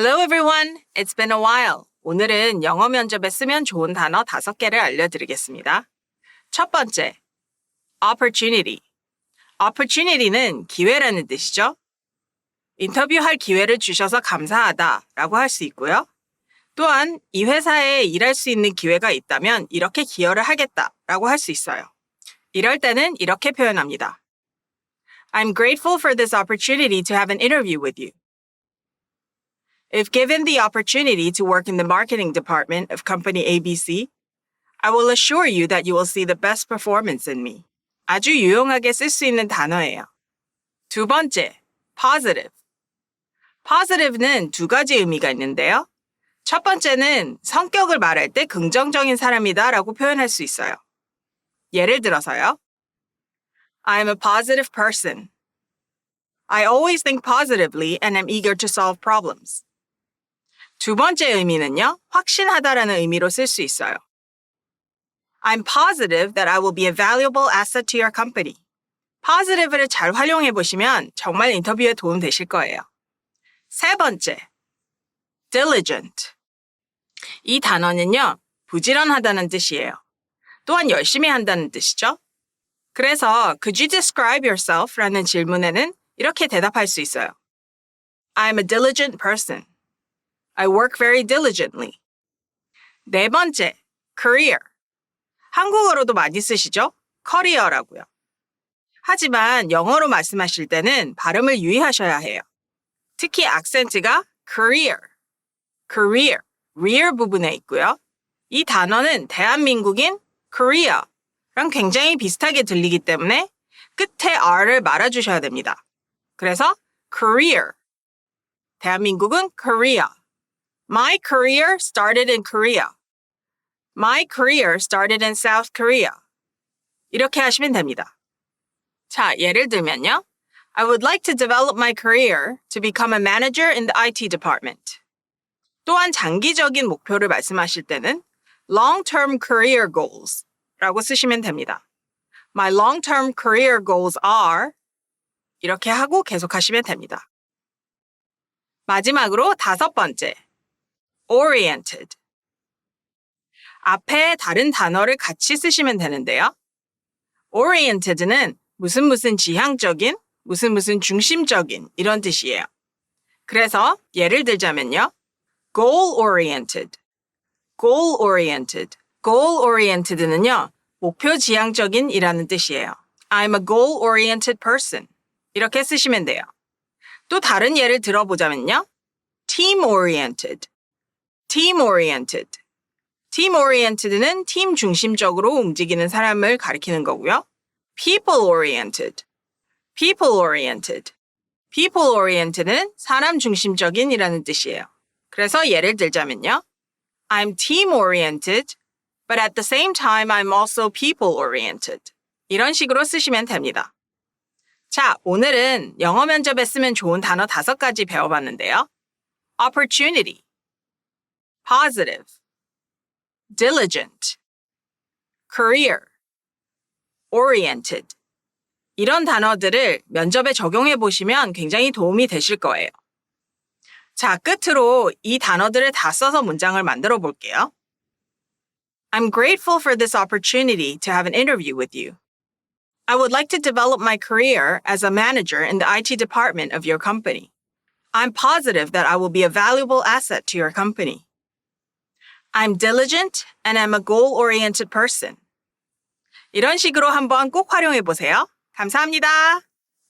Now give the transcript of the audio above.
Hello everyone. It's been a while. 오늘은 영어 면접에 쓰면 좋은 단어 다섯 개를 알려드리겠습니다. 첫 번째, opportunity. opportunity는 기회라는 뜻이죠. 인터뷰할 기회를 주셔서 감사하다 라고 할 수 있고요. 또한 이 회사에 일할 수 있는 기회가 있다면 이렇게 기여를 하겠다 라고 할 수 있어요. 이럴 때는 이렇게 표현합니다. I'm grateful for this opportunity to have an interview with you. If given the opportunity to work in the marketing department of company ABC, I will assure you that you will see the best performance in me. 아주 유용하게 쓸 수 있는 단어예요. 두 번째, positive. positive는 두 가지 의미가 있는데요. 첫 번째는 성격을 말할 때 긍정적인 사람이다 라고 표현할 수 있어요. 예를 들어서요. I am a positive person. I always think positively and am eager to solve problems. 두 번째 의미는요, 확신하다라는 의미로 쓸 수 있어요. I'm positive that I will be a valuable asset to your company. positive를 잘 활용해 보시면 정말 인터뷰에 도움 되실 거예요. 세 번째, diligent. 이 단어는요, 부지런하다는 뜻이에요. 또한 열심히 한다는 뜻이죠. 그래서 could you describe yourself? 라는 질문에는 이렇게 대답할 수 있어요. I'm a diligent person. I work very diligently. 네 번째, career. 한국어로도 많이 쓰시죠? 커리어라고요. 하지만 영어로 말씀하실 때는 발음을 유의하셔야 해요. 특히 악센트가 career, career, rear 부분에 있고요. 이 단어는 대한민국인 Korea랑 굉장히 비슷하게 들리기 때문에 끝에 R을 말아주셔야 됩니다. 그래서 career, 대한민국은 Korea. My career started in Korea. My career started in South Korea. 이렇게 하시면 됩니다. 자, 예를 들면요. I would like to develop my career to become a manager in the IT department. 또한 장기적인 목표를 말씀하실 때는 long-term career goals 라고 쓰시면 됩니다. My long-term career goals are 이렇게 하고 계속하시면 됩니다. 마지막으로 다섯 번째, oriented. 앞에 다른 단어를 같이 쓰시면 되는데요. oriented는 무슨 무슨 지향적인, 무슨 무슨 중심적인 이런 뜻이에요. 그래서 예를 들자면요. goal oriented, goal oriented, goal oriented는요. 목표 지향적인 이라는 뜻이에요. I'm a goal oriented person. 이렇게 쓰시면 돼요. 또 다른 예를 들어보자면요. team oriented, team oriented. team oriented는 팀 중심적으로 움직이는 사람을 가리키는 거고요. people oriented, people oriented. people oriented는 사람 중심적인이라는 뜻이에요. 그래서 예를 들자면요. I'm team oriented, but at the same time I'm also people oriented. 이런 식으로 쓰시면 됩니다. 자, 오늘은 영어 면접에 쓰면 좋은 단어 다섯 가지 배워봤는데요. opportunity, positive, diligent, career, oriented. 이런 단어들을 면접에 적용해 보시면 굉장히 도움이 되실 거예요. 자, 끝으로 이 단어들을 다 써서 문장을 만들어 볼게요. I'm grateful for this opportunity to have an interview with you. I would like to develop my career as a manager in the IT department of your company. I'm positive that I will be a valuable asset to your company. I'm diligent and I'm a goal oriented person. 이런 식으로 한번 꼭 활용해 보세요. 감사합니다.